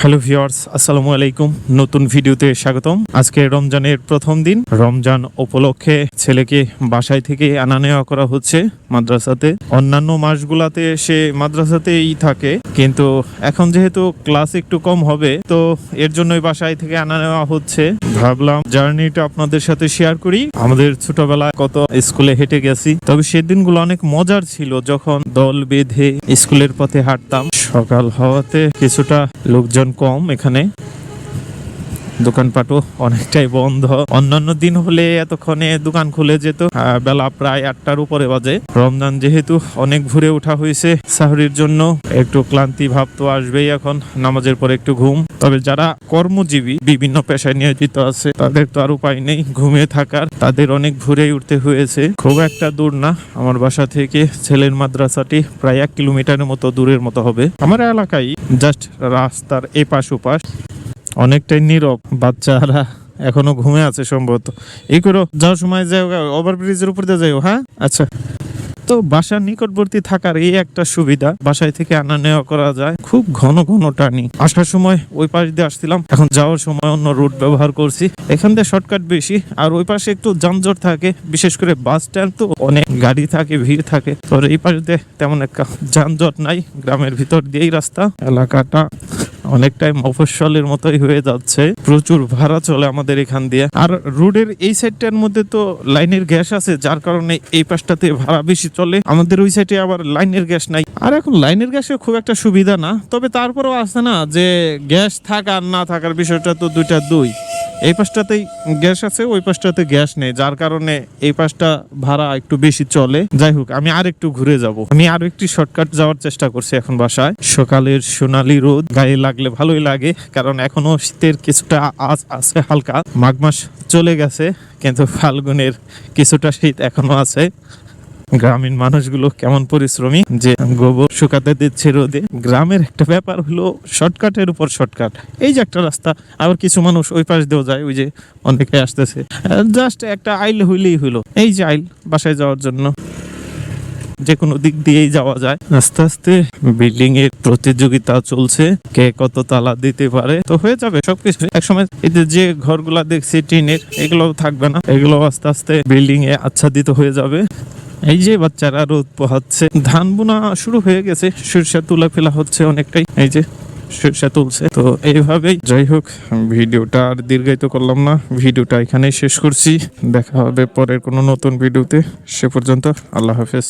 Hello viewers, আসসালামু আলাইকুম। নতুন ভিডিওতে স্বাগতম। আজকে রমজানের প্রথম দিন। রমজান উপলক্ষে ছেলেকে বাসায় থেকে আনা নেওয়া করা হচ্ছে মাদ্রাসাতে। অন্যান্য মাসগুলাতে সে মাদ্রাসাতেই থাকে। কিন্তু এখন যেহেতু ক্লাস একটু কম হবে, তো এর জন্যই বাসায় থেকে আনা নেওয়া হচ্ছে। ভাবলাম জার্নিটা আপনাদের সাথে শেয়ার করি। আমাদের ছোটবেলায় কত স্কুলে হেঁটে গেছি। তবে সেদিনগুলো অনেক মজার ছিল। যখন দল বেঁধে স্কুলের পথে হাঁটতাম, সকাল হওয়াতে কিছুটা লোকজন কম এখানে। দোকানপাটও অনেকটাই বন্ধ। অন্যান্য দিন হলে এতক্ষণে দোকান খুলে যেত। বেলা প্রায় আটটার উপরে বাজে। রমজান যেহেতু অনেক ঘুরে ওঠা হয়েছে সাহরির জন্য, একটু ক্লান্তি ভাব তো আসবেই এখন, নামাজের পরে একটু ঘুম। তবে যারা কর্মজীবী, বিভিন্ন পেশায় নিয়োজিত আছে, তাদের তো আর উপায় নেই ঘুমিয়ে থাকার। তাদের অনেক ঘুরে উঠতে হয়েছে। খুব একটা দূর না। আমার বাসা থেকে ছেলের মাদ্রাসাটি প্রায় এক কিলোমিটারের মতো দূরের মতো হবে। আমার এলাকায় জাস্ট রাস্তার এপাশ ওপাশ অনেকটাই নীরব। বাচ্চারা এখনও ঘুমে আছে সম্ভবত। এই করো যাওয়ার সময় যাও ওভার ব্রিজের উপর দিয়ে যাও হ্যাঁ? আচ্ছা। তো বাসার নিকটবর্তী থাকার এই একটা সুবিধা, বাসায় থেকে আনা নেওয়া করা যায়। খুব ঘন ঘন টানি। আসার সময় ওই পাশ দিয়ে আসছিলাম। এখন যাওয়ার সময় অন্য রুট ব্যবহার করছি। এখান দিয়ে শর্টকাট বেশি, আর ওই পাশে একটু যানজট থাকে। বিশেষ করে বাস স্ট্যান্ড তো অনেক গাড়ি থাকে, ভিড় থাকে। তো এই পাশ দিয়ে তেমন একটা যানজট নাই। গ্রামের ভিতর দিয়েই রাস্তা। এলাকাটা অনেকটাই মফস্বলের মতোই হয়ে যাচ্ছে। প্রচুর ভাড়া চলে আমাদের এখান দিয়ে। আর রোডের এই সাইডটার মধ্যে তো লাইনের গ্যাস আছে, যার কারণে এই পাশটাতে ভাড়া বেশি চলে। আমাদের ওই সাইডে আবার লাইনের গ্যাস নাই। আর এখন লাইনের গ্যাসে খুব একটা সুবিধা না। তবে তারপরেও আছে না যে, গ্যাস থাকা আর না থাকার বিষয়টা তো দুইটা দুই। এই পাশটাতেই গ্যাস আছে, ওই পাশটাতে গ্যাস নেই, যার কারণে এই পাশটা ভাড়া একটু বেশি চলে। যাই হোক, আমি আর একটু ঘুরে যাব। আমি আরও একটি শর্টকাট যাওয়ার চেষ্টা করছি এখন বাসায়। সকালের সোনালি রোদ, গায়ে লাগলে ভালোই লাগে, কারণ এখনও শীতের কিছুটা আজ আছে হালকা। মাঘ মাস চলে গেছে, কিন্তু ফাল্গুনের কিছুটা শীত এখনও আছে। গ্রামীণ মানুষগুলো কেমন পরিশ্রমী যে গোবর শুকাতে দিচ্ছে রোদে। গ্রামের একটা ব্যাপার হলো শর্টকাটের উপর শর্টকাট। এই যে একটা রাস্তা, আবার কিছু মানুষ ওই পাশ দিয়েও যায়, ওই যে অনেকে আসতেছে। জাস্ট একটা আইল হইলেই হইল এই যে আইল, বাসায় যাওয়ার জন্য। যে কোনো দিক দিয়েই যাওয়া যায়। আস্তে আস্তে বিল্ডিং এর প্রতিযোগিতা চলছে। কে কত তালা দিতে পারে। তো হয়ে যাবে সবকিছু। একসময় যে যে ঘরগুলা দেখছি টিনের এগুলো থাকবে না। এগুলো আস্তে আস্তে বিল্ডিং এ আচ্ছাদিত হয়ে যাবে। এই যে বাচ্চারা রোদ পোহাচ্ছে, ধান বোনা শুরু হয়ে গেছে সরিষা তুলা ফেলা হচ্ছে অনেকটাই, এই যে সরিষা তুলছে। তো এইভাবেই যাই হোক, ভিডিওটা আর দীর্ঘায়িত করলাম না, ভিডিওটা এখানেই শেষ করছি, দেখা হবে পরের কোনো নতুন ভিডিওতে, সে পর্যন্ত আল্লাহ হাফেজ।